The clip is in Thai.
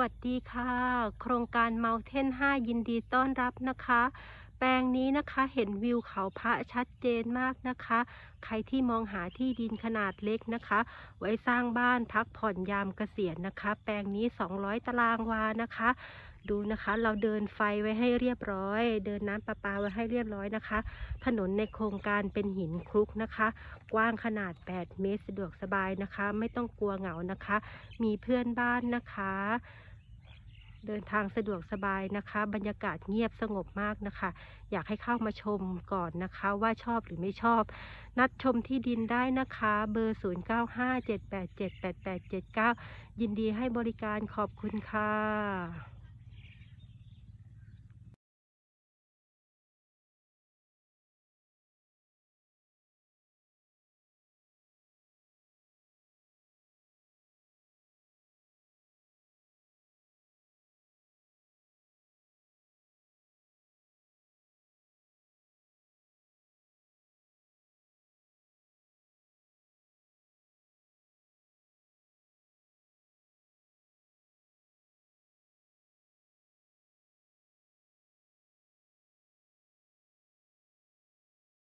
วัสดีค่ะ โครงการ Mountain 5 ยินดีต้อนรับนะคะ แปลงนี้นะคะเห็นวิวเขาพระชัดเจนมากนะคะ ใครที่มองหาที่ดินขนาดเล็กนะคะ ไว้สร้างบ้านพักผ่อนยามเกษียณนะคะ แปลงนี้ 200 ตารางวานะคะ ดูนะคะ เราเดินไฟไว้ให้เรียบร้อย เดินน้ำประปาไว้ให้เรียบร้อยนะคะ ถนนในโครงการเป็นหินคลุกนะคะ กว้างขนาด 8 เมตรสะดวกสบายนะคะ ไม่ต้องกลัวเหงานะคะ มีเพื่อนบ้านนะคะ เดินทางสะดวกสบายนะคะ บรรยากาศเงียบสงบมากนะคะ อยากให้เข้ามาชมก่อนนะคะว่าชอบหรือไม่ชอบ นัดชมที่ดินได้นะคะ เบอร์ 0957878879 ยินดีให้บริการขอบคุณค่ะ